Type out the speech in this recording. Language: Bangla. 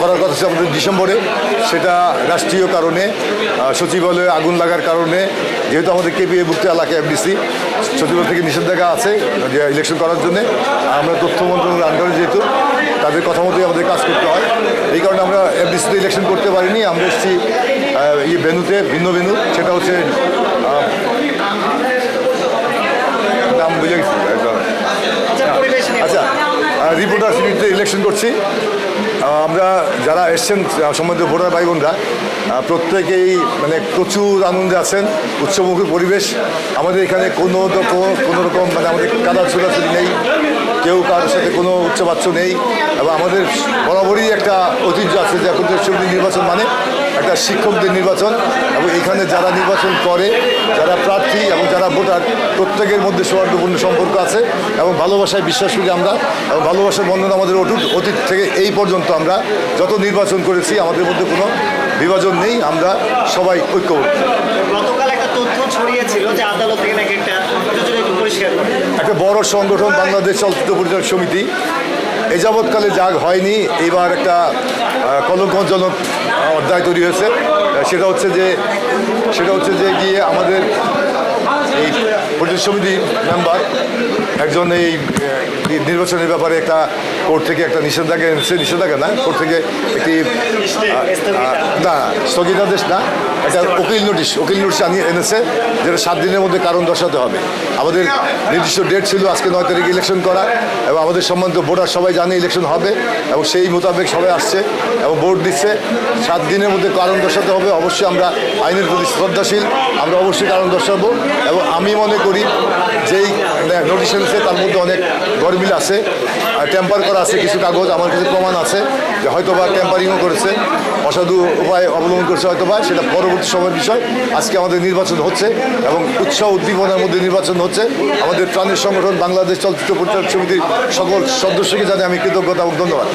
করার কথা ছিল আমাদের ডিসেম্বরে। সেটা রাষ্ট্রীয় কারণে সচিবালয়ে আগুন লাগার কারণে, যেহেতু আমাদের কেপিএ মুক্ত এলাকা এফডিসি সচিবালয় থেকে নিষেধাজ্ঞা আছে, যে ইলেকশন করার জন্য। আমরা তথ্য মন্ত্রণালয়ের আন্ডারে যেহেতু, তাদের কথা মতোই আমাদের কাজ করতে হয়। এই কারণে আমরা এফডিসিতে ইলেকশন করতে পারিনি, আমরা এসেছি ইয়ে ভেনুতে ভিন্ন ভেনু সেটা হচ্ছে নাম বুঝে গেছি। আচ্ছা রিপোর্টার সিটিতে ইলেকশন করছি। আমরা যারা এসছেন সম্বন্ধে ভোটার ভাই বোনরা প্রত্যেকেই মানে প্রচুর আনন্দে আছেন, উৎসবমুখী পরিবেশ। আমাদের এখানে কোনো কোনো রকম মানে আমাদের কাদা ছোড়াছুড়ি নেই, কেউ কারোর সাথে কোনো উচ্চবাচ্য নেই, এবং আমাদের বরাবরই একটা ঐতিহ্য আছে যে এখন নির্বাচন মানে। একটা শিক্ষকদের নির্বাচন এবং এখানে যারা নির্বাচন করে যারা প্রার্থী এবং যারা ভোটার প্রত্যেকের মধ্যে সৌহার্দ্যপূর্ণ সম্পর্ক আছে এবং ভালোবাসায় বিশ্বাস করি আমরা এবং ভালোবাসার বন্ধন আমাদের অটুট অতীত থেকে এই পর্যন্ত আমরা যত নির্বাচন করেছি আমাদের মধ্যে কোনো বিভাজন নেই আমরা সবাই ঐক্যবদ্ধ। গতকাল একটা তথ্য ছড়িয়েছিল যে আদালত থেকে নাকি একটা যদি একটু পরিষ্কার করে একটা বড় সংগঠন বাংলাদেশ চলচ্চিত্র পরিচালক সমিতি এ যাবৎকালে যা হয়নি এবার একটা কলঙ্কজনক অধ্যায় তৈরি হয়েছে। সেটা হচ্ছে যে, সেটা হচ্ছে যে গিয়ে আমাদের এই পরিচালক সমিতির মেম্বার একজন এই নির্বাচনের ব্যাপারে একটা কোর্ট থেকে একটা নিষেধাজ্ঞা নিষেধাজ্ঞা না, কোর্ট থেকে একটি না, স্থগিতাদেশ না। একটা উকিল নোটিশ উকিল নোটিশ আনিয়ে এনেছে যেটা সাত দিনের মধ্যে কারণ দর্শাতে হবে। আমাদের নির্দিষ্ট ডেট ছিল আজকে নয় তারিখে ইলেকশন করা এবং আমাদের সম্বন্ধে ভোটার সবাই জানে ইলেকশন হবে এবং সেই মোতাবেক সবাই আসছে এবং ভোট দিচ্ছে। সাত দিনের মধ্যে কারণ দর্শাতে হবে, অবশ্যই আমরা আইনের প্রতি শ্রদ্ধাশীল, আমরা অবশ্যই কারণ দর্শাবো এবং আমি মনে করি যেই নোটিশ এনেছে, তার মধ্যে অনেক গরমিল আছে। টেম্পার করা আছে, কিছু কাগজ, আমার কাছে প্রমাণ আছে যে হয়তো বা টেম্পারিংও করেছে। অসাধু উপায় অবলম্বন করেছে হয়তো বা সেটা পরবর্তী সময়ের বিষয়। আজকে আমাদের নির্বাচন হচ্ছে এবং উৎসাহ উদ্দীপনার মধ্যে নির্বাচন হচ্ছে। আমাদের প্রাণের সংগঠন, বাংলাদেশ চলচ্চিত্র পরিচালক সমিতির সকল সদস্যকে জানে আমি কৃতজ্ঞতা এবং ধন্যবাদ।